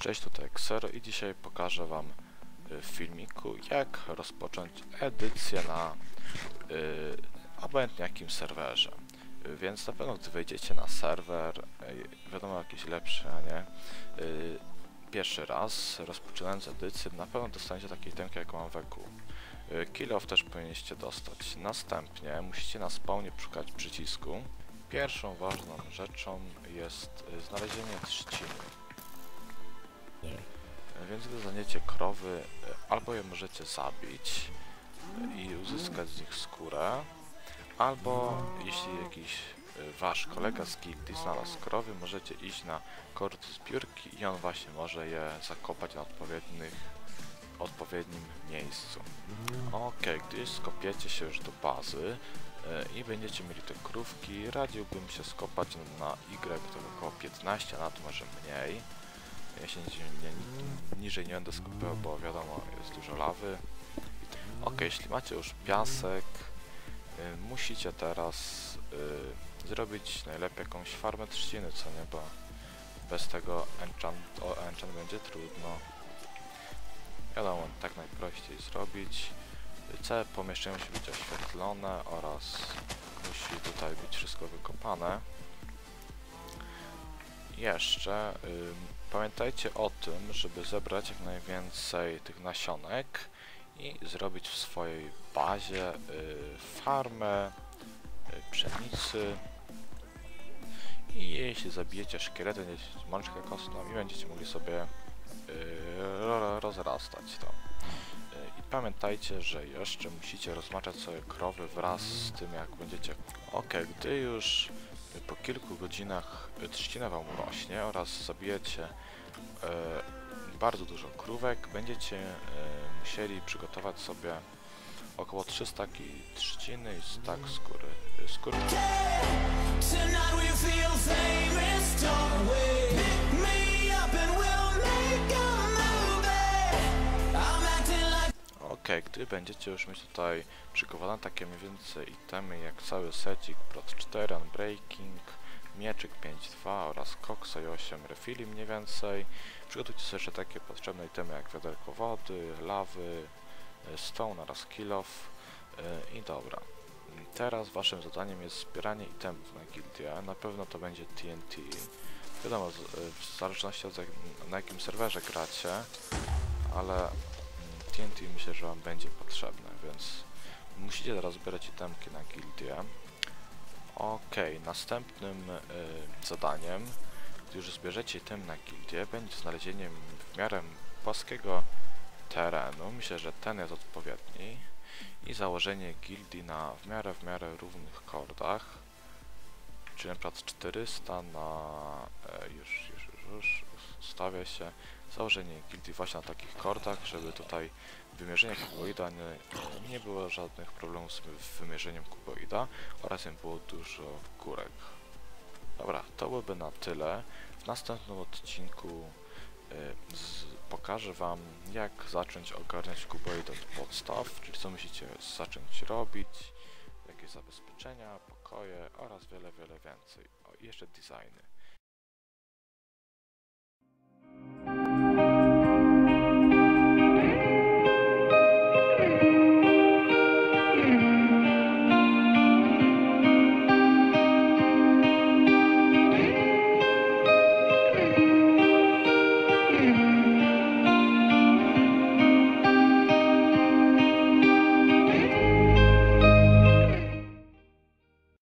Cześć, tutaj Xero i dzisiaj pokażę Wam y, w filmiku jak rozpocząć edycję na y, obojętnie jakim serwerze. Y, Więc na pewno gdy wejdziecie na serwer, y, wiadomo jakiś lepszy, a nie, y, pierwszy raz rozpoczynając edycję, na pewno dostaniecie takiej temki jak mam w EQ. Y, Kill off też powinniście dostać. Następnie musicie na spawnie szukać przycisku. Pierwszą ważną rzeczą jest znalezienie trzciny. Więc gdy zaniecie krowy, e, albo je możecie zabić e, i uzyskać z nich skórę, albo jeśli jakiś e, wasz kolega z gildii znalazł krowy, możecie iść na kord zbiórki i on właśnie może je zakopać na odpowiednich, odpowiednim miejscu. Ok, gdy skopiecie się już do bazy e, i będziecie mieli te krówki, radziłbym się skopać na Y to około 15, a na to może mniej. Ja się nie, niżej nie będę skupiał, bo wiadomo, jest dużo lawy. Ok, jeśli macie już piasek, y, musicie teraz y, zrobić najlepiej jakąś farmę trzciny, co nie, bo bez tego enchant, o enchant będzie trudno. Wiadomo, tak najprościej zrobić. Y, Całe pomieszczenie musi być oświetlone oraz musi tutaj być wszystko wykopane. Jeszcze pamiętajcie o tym, żeby zebrać jak najwięcej tych nasionek i zrobić w swojej bazie y, farmę y, pszenicy. I jeśli zabijecie szkielety, mączkę kostną i będziecie mogli sobie y, ro- rozrastać to. I pamiętajcie, że jeszcze musicie rozmaczać sobie krowy wraz z tym, jak będziecie... Ok, gdy już po kilku godzinach trzcina wam urośnie oraz zabijecie e, bardzo dużo krówek, będziecie e, musieli przygotować sobie około 300 trzciny i stak skóry. skóry. Gdy będziecie już mieć tutaj przygotowane takie mniej więcej itemy jak cały secik, prot 4, unbreaking, mieczyk 5.2 oraz koksa i 8 refili mniej więcej. Przygotujcie sobie jeszcze takie potrzebne itemy jak wiaderko wody, lawy, y, stone oraz kill off y, i dobra. Teraz waszym zadaniem jest zbieranie itemów na gildię. Na pewno to będzie TNT. Wiadomo, y, w zależności od na jakim serwerze gracie, ale TNT myślę, że wam będzie potrzebne, więc musicie teraz zbierać itemki na gildię. Okej, następnym y, zadaniem, gdy już zbierzecie item na gildię, będzie znalezienie w miarę płaskiego terenu. Myślę, że ten jest odpowiedni. I założenie gildii na w miarę w miarę równych kordach. Czyli na przykład 400 na... ustawia się założenie gildii właśnie na takich kordach, żeby tutaj wymierzenie kuboida nie, nie było żadnych problemów z wymierzeniem kuboida oraz nie było dużo górek. Dobra, to byłoby na tyle. W następnym odcinku y, z, pokażę Wam jak zacząć ogarniać kuboid od podstaw, czyli co musicie zacząć robić, jakie zabezpieczenia, pokoje oraz wiele, wiele więcej. O, jeszcze designy.